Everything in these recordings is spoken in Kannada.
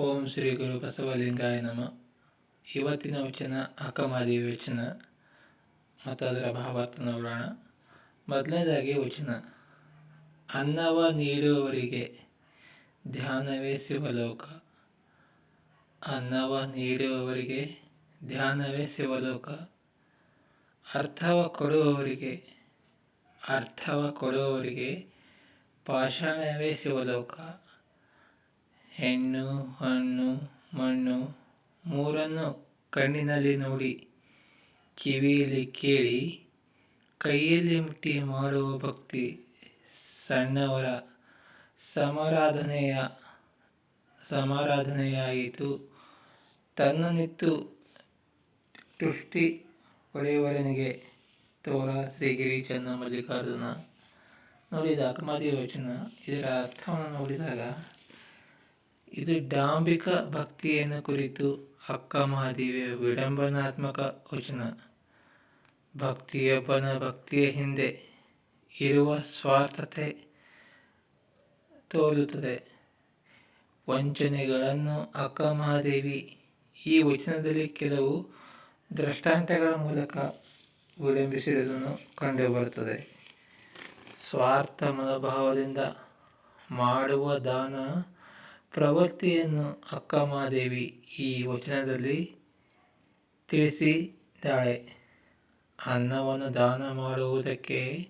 ಓಂ ಶ್ರೀ ಗುರು ಬಸವಲಿಂಗಾಯ ನಮ. ಇವತ್ತಿನ ವಚನ ಅಕ್ಕಮಾದಿ ವಚನ ಮತ್ತು ಅದರ ಭಾವಾರ್ಥ ನೋಡೋಣ ಮೊದಲನೇದಾಗಿ ವಚನ, ಅನ್ನವ ನೀಡುವವರಿಗೆ ಧ್ಯಾನವೇ ಶಿವಲೋಕ. ಅನ್ನವ ನೀಡುವವರಿಗೆ ಧ್ಯಾನವೇ ಶಿವಲೋಕ. ಅರ್ಥವ ಕೊಡುವವರಿಗೆ ಅರ್ಥವ ಕೊಡುವವರಿಗೆ ಪಾಷಾಣವೇ ಶಿವಲೋಕ. ಹೆಣ್ಣು, ಹಣ್ಣು, ಮಣ್ಣು ಮೂರನ್ನು ಕಣ್ಣಿನಲ್ಲಿ ನೋಡಿ, ಕಿವಿಯಲ್ಲಿ ಕೇಳಿ, ಕೈಯಲ್ಲಿ ಮುಟ್ಟಿ ಮಾಡುವ ಭಕ್ತಿ ಸಣ್ಣವರ ಸಮಾರಾಧನೆಯ, ಸಮಾರಾಧನೆಯಾಯಿತು. ತನ್ನನಿತ್ತು ತುಷ್ಟಿ ಒಡೆಯವರನಿಗೆ ತೋರ ಶ್ರೀಗಿರಿ ಚನ್ನ ಮಲ್ಲಿಕಾರ್ಜುನ. ನೋಡಿದ ಅಕಮಾದಿ ಯೋಚನ, ಇದರ ಅರ್ಥವನ್ನು ನೋಡಿದಾಗ ಇದು ಡಾಂಬಿಕ ಭಕ್ತಿಯನ್ನು ಕುರಿತು ಅಕ್ಕ ಮಹಾದೇವಿಯ ವಿಡಂಬನಾತ್ಮಕ ವಚನ. ಭಕ್ತಿಯೊಬ್ಬನ ಭಕ್ತಿಯ ಹಿಂದೆ ಇರುವ ಸ್ವಾರ್ಥತೆ ತೋರುತ್ತದೆ. ವಂಚನೆಗಳನ್ನು ಅಕ್ಕ ಮಹಾದೇವಿ ಈ ವಚನದಲ್ಲಿ ಕೆಲವು ದೃಷ್ಟಾಂತಗಳ ಮೂಲಕ ವಿಡಂಬಿಸಿರುವುದನ್ನು ಕಂಡುಬರುತ್ತದೆ. ಸ್ವಾರ್ಥ ಮನೋಭಾವದಿಂದ ಮಾಡುವ ದಾನ ಪ್ರವೃತ್ತಿಯನ್ನು ಅಕ್ಕಮಾದೇವಿ ಈ ವಚನದಲ್ಲಿ ತಿಳಿಸಿದ್ದಾಳೆ. ಅನ್ನವನ್ನು ದಾನ ಮಾಡುವುದಕ್ಕೆ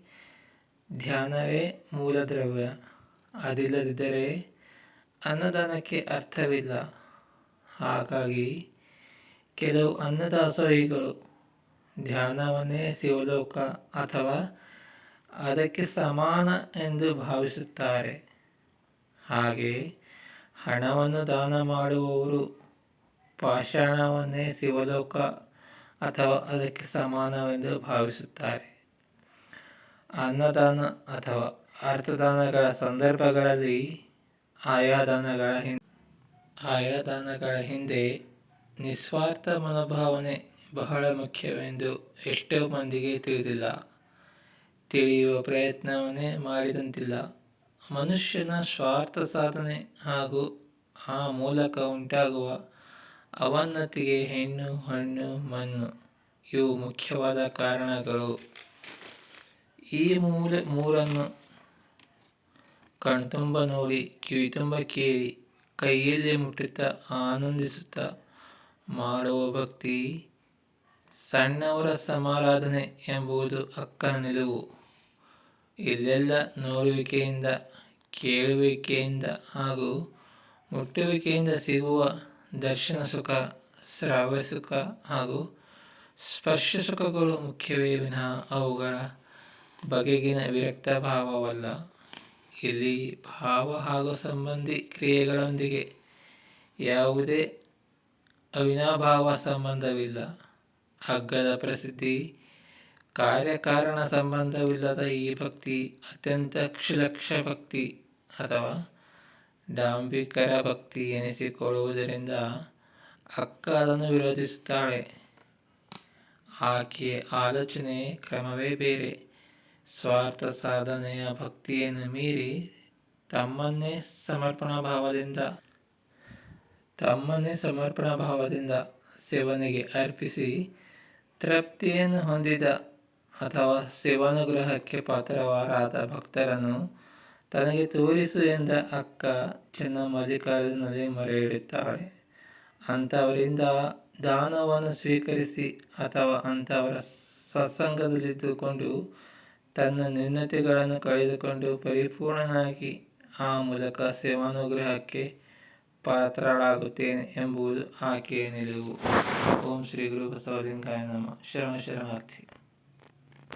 ಧ್ಯಾನವೇ ಮೂಲ ದ್ರವ್ಯ ಅದಿಲ್ಲದಿದ್ದರೆ ಅನ್ನದಾನಕ್ಕೆ ಅರ್ಥವಿಲ್ಲ. ಹಾಗಾಗಿ ಕೆಲವು ಅನ್ನದಾಸೋಹಿಗಳು ಧ್ಯಾನವನ್ನೇ ಶಿವಲೋಕ ಅಥವಾ ಅದಕ್ಕೆ ಸಮಾನ ಎಂದು ಭಾವಿಸುತ್ತಾರೆ. ಹಾಗೆ ಹಣವನ್ನು ದಾನ ಮಾಡುವವರು ಪಾಷಾಣವನ್ನೇ ಶಿವಲೋಕ ಅಥವಾ ಅದಕ್ಕೆ ಸಮಾನವೆಂದು ಭಾವಿಸುತ್ತಾರೆ. ಅನ್ನದಾನ ಅಥವಾ ಅರ್ಥದಾನಗಳ ಸಂದರ್ಭಗಳಲ್ಲಿ ಆಯಾದಾನಗಳ ಹಿಂದೆ ಹಿಂದೆ ನಿಸ್ವಾರ್ಥ ಮನೋಭಾವನೆ ಬಹಳ ಮುಖ್ಯವೆಂದು ಎಷ್ಟೋ ಮಂದಿಗೆ ತಿಳಿದಿಲ್ಲ. ತಿಳಿಯುವ ಪ್ರಯತ್ನವನ್ನೇ ಮಾಡಿದಂತಿಲ್ಲ. ಮನುಷ್ಯನ ಸ್ವಾರ್ಥ ಸಾಧನೆ ಹಾಗೂ ಆ ಮೂಲಕ ಉಂಟಾಗುವ ಅವನ್ನತಿಗೆ ಹೆಣ್ಣು, ಹಣ್ಣು, ಮಣ್ಣು ಇವು ಮುಖ್ಯವಾದ ಕಾರಣಗಳು. ಈ ಮೂಲ, ಮೂರನ್ನು ಕಣ್ತುಂಬ ನೋಡಿ, ಕಿವಿತುಂಬ ಕೇಳಿ, ಕೈಯಲ್ಲಿ ಮುಟ್ಟುತ್ತಾ ಆನಂದಿಸುತ್ತಾ ಮಾಡುವ ಭಕ್ತಿ ಸಣ್ಣವರ ಸಮಾರಾಧನೆ ಎಂಬುದು ಅಕ್ಕನ ನಿಲುವು. ಇಲ್ಲೆಲ್ಲ ನೋಡುವಿಕೆಯಿಂದ ಕೇಳುವಿಕೆಯಿಂದ ಹಾಗೂ ಮುಟ್ಟುವಿಕೆಯಿಂದ ಸಿಗುವ ದರ್ಶನ ಸುಖ, ಶ್ರಾವ್ಯ ಸುಖ ಹಾಗೂ ಸ್ಪರ್ಶ ಸುಖಗಳು ಮುಖ್ಯವೇ ವಿನಃ ಅವುಗಳ ಬಗೆಗಿನ ವಿರಕ್ತ ಭಾವವಲ್ಲ. ಇಲ್ಲಿ ಭಾವ ಹಾಗೂ ಸಂಬಂಧಿ ಕ್ರಿಯೆಗಳೊಂದಿಗೆ ಯಾವುದೇ ಅವಿನಾಭಾವ ಸಂಬಂಧವಿಲ್ಲ. ಹಗ್ಗದ ಪ್ರಸಿದ್ಧಿ ಕಾರ್ಯಕಾರಣ ಸಂಬಂಧವಿಲ್ಲದ ಈ ಭಕ್ತಿ ಅತ್ಯಂತ ಕ್ಷಿಲಕ್ಷ ಭಕ್ತಿ ಅಥವಾ ಡಾಂಬಿಕರ ಭಕ್ತಿ ಎನಿಸಿಕೊಳ್ಳುವುದರಿಂದ ಅಕ್ಕ ಅದನ್ನು ವಿರೋಧಿಸುತ್ತಾಳೆ. ಆಕೆಯ ಆಲೋಚನೆ ಕ್ರಮವೇ ಬೇರೆ. ಸ್ವಾರ್ಥ ಸಾಧನೆಯ ಭಕ್ತಿಯನ್ನು ಮೀರಿ ತಮ್ಮನ್ನೇ ಸಮರ್ಪಣಾ ಭಾವದಿಂದ, ತಮ್ಮನ್ನೇ ಸಮರ್ಪಣಾ ಭಾವದಿಂದ ಶಿವನಿಗೆ ಅರ್ಪಿಸಿ ತೃಪ್ತಿಯನ್ನು ಹೊಂದಿದ ಅಥವಾ ಶಿವಾನುಗ್ರಹಕ್ಕೆ ಪಾತ್ರವಾರಾದ ಭಕ್ತರನ್ನು ತನಗೆ ತೋರಿಸು ಎಂದ ಅಕ್ಕ ಚೆನ್ನ ಮಲ್ಲಿಕಾರ್ಜುನಲ್ಲಿ ಮೊರೆ ಇಡುತ್ತಾಳೆ ಅಂಥವರಿಂದ ದಾನವನ್ನು ಸ್ವೀಕರಿಸಿ ಅಥವಾ ಅಂಥವರ ಸತ್ಸಂಗದಲ್ಲಿದ್ದುಕೊಂಡು ತನ್ನ ನ್ಯೂನತೆಗಳನ್ನು ಕಳೆದುಕೊಂಡು ಪರಿಪೂರ್ಣನಾಗಿ ಆ ಮೂಲಕ ಸೇವಾನುಗ್ರಹಕ್ಕೆ ಪಾತ್ರಳಾಗುತ್ತೇನೆ ಎಂಬುದು ಆಕೆಯ ನಿಲುವು. ಓಂ ಶ್ರೀ ಗುರು ಬಸವಲಿಂಗಾಯ ನಮ. ಶರಣ ಶರಣಾರ್ಥಿ.